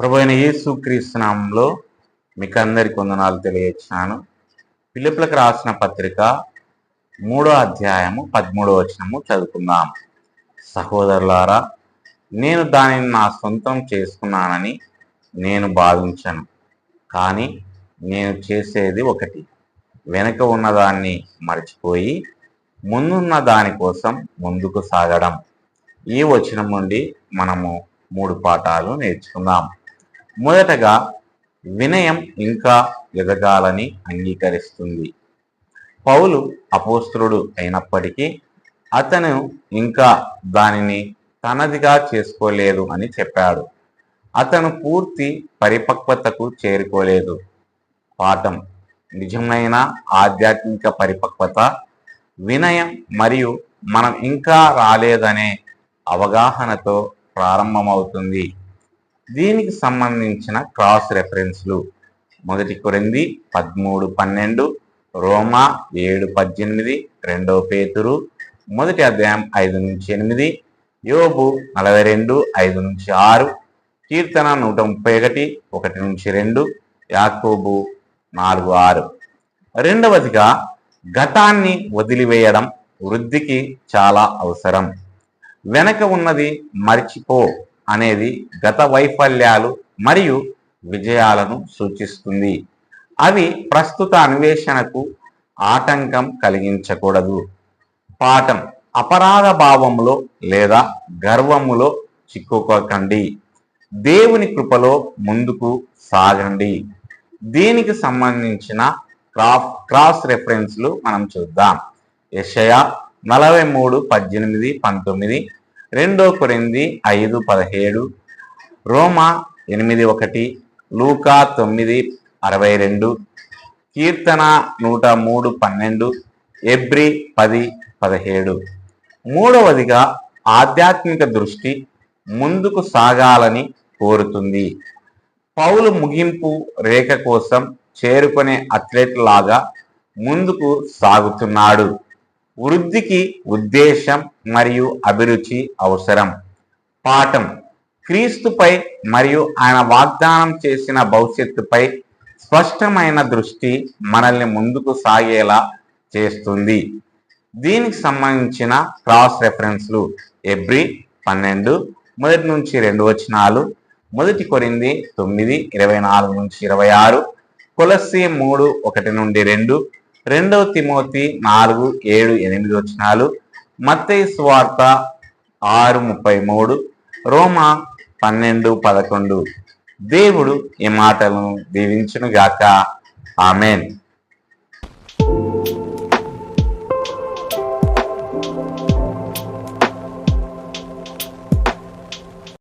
ప్రభు అయిన యేసు మీకు అందరికి వందనాలు తెలియచ్చాను పిలుపులకు రాసిన పత్రిక మూడో అధ్యాయము పదమూడో వచనము చదువుకుందాం. సహోదరులారా నేను దానిని నా సొంతం చేసుకున్నానని నేను భావించను కానీ నేను చేసేది ఒకటి. వెనుక ఉన్నదాన్ని మర్చిపోయి ముందున్న దాని కోసం ముందుకు సాగడం. ఈ వచనం నుండి మనము మూడు పాఠాలు నేర్చుకుందాం. మొదటగా వినయం ఇంకా ఎదగాలని అంగీకరిస్తుంది. పౌలు అపోస్త్రుడు అయినప్పటికీ అతను ఇంకా దానిని తనదిగా చేసుకోలేదు అని చెప్పాడు. అతను పూర్తి పరిపక్వతకు చేరుకోలేదు. పాఠం. నిజమైన ఆధ్యాత్మిక పరిపక్వత వినయం మరియు మనం ఇంకా రాలేదనే అవగాహనతో ప్రారంభమవుతుంది. దీనికి సంబంధించిన క్రాస్ రెఫరెన్స్లు మొదటి కొరింది పదమూడు పన్నెండు రోమా ఏడు పద్దెనిమిది రెండో పేతురు మొదటి అధ్యాయం ఐదు నుంచి ఎనిమిది యోబు నలభై రెండు ఐదు నుంచి ఆరు కీర్తన నూట ముప్పై ఒకటి ఒకటి నుంచి రెండు యాకోబు నాలుగు ఆరు. రెండవదిగా గతాన్ని వదిలివేయడం వృద్ధికి చాలా అవసరం. వెనక ఉన్నది మర్చిపో. అనేది గత వైఫల్యాలు మరియు విజయాలను సూచిస్తుంది. అవి ప్రస్తుత అన్వేషణకు ఆటంకం కలిగించకూడదు. పాఠం అపరాధ భావంలో లేదా గర్వములో చిక్కుకోకండి. దేవుని కృపలో ముందుకు సాగండి. దీనికి సంబంధించిన క్రాఫ్ క్రాస్ రెఫరెన్స్లు మనం చూద్దాం. యషయ నలభై మూడు పద్దెనిమిది పంతొమ్మిది రెండో కొరింది ఐదు పదిహేడు రోమా ఎనిమిది ఒకటి లూకా తొమ్మిది అరవై రెండు కీర్తన నూట మూడు పన్నెండు ఎబ్రి పది పదిహేడు. మూడవదిగా ఆధ్యాత్మిక దృష్టి ముందుకు సాగాలని కోరుతుంది. పౌలు ముగింపు రేఖ కోసం చేరుకునే అథ్లెట్ లాగా ముందుకు సాగుతున్నాడు. వృద్ధికి ఉద్దేశం మరియు అభిరుచి అవసరం. పాఠం. క్రీస్తుపై మరియు ఆయన వాగ్దానం చేసిన భవిష్యత్తుపై స్పష్టమైన దృష్టి మనల్ని ముందుకు సాగేలా చేస్తుంది. దీనికి సంబంధించిన క్రాస్ రెఫరెన్స్లు ఎబ్రి పన్నెండు మొదటి నుంచి రెండు వచనాలు మొదటి కొరింది తొమ్మిది ఇరవై నాలుగు నుంచి ఇరవై ఆరు కొలస్సి మూడు ఒకటి నుండి రెండు రెండవ తిమోతి నాలుగు ఏడు ఎనిమిది వచనాలు. మత్తయి స్వార్త ఆరు ముప్పై మూడు. రోమా పన్నెండు పదకొండు. దేవుడు ఈ మాటలను దీవించును గాక ఆమెన్.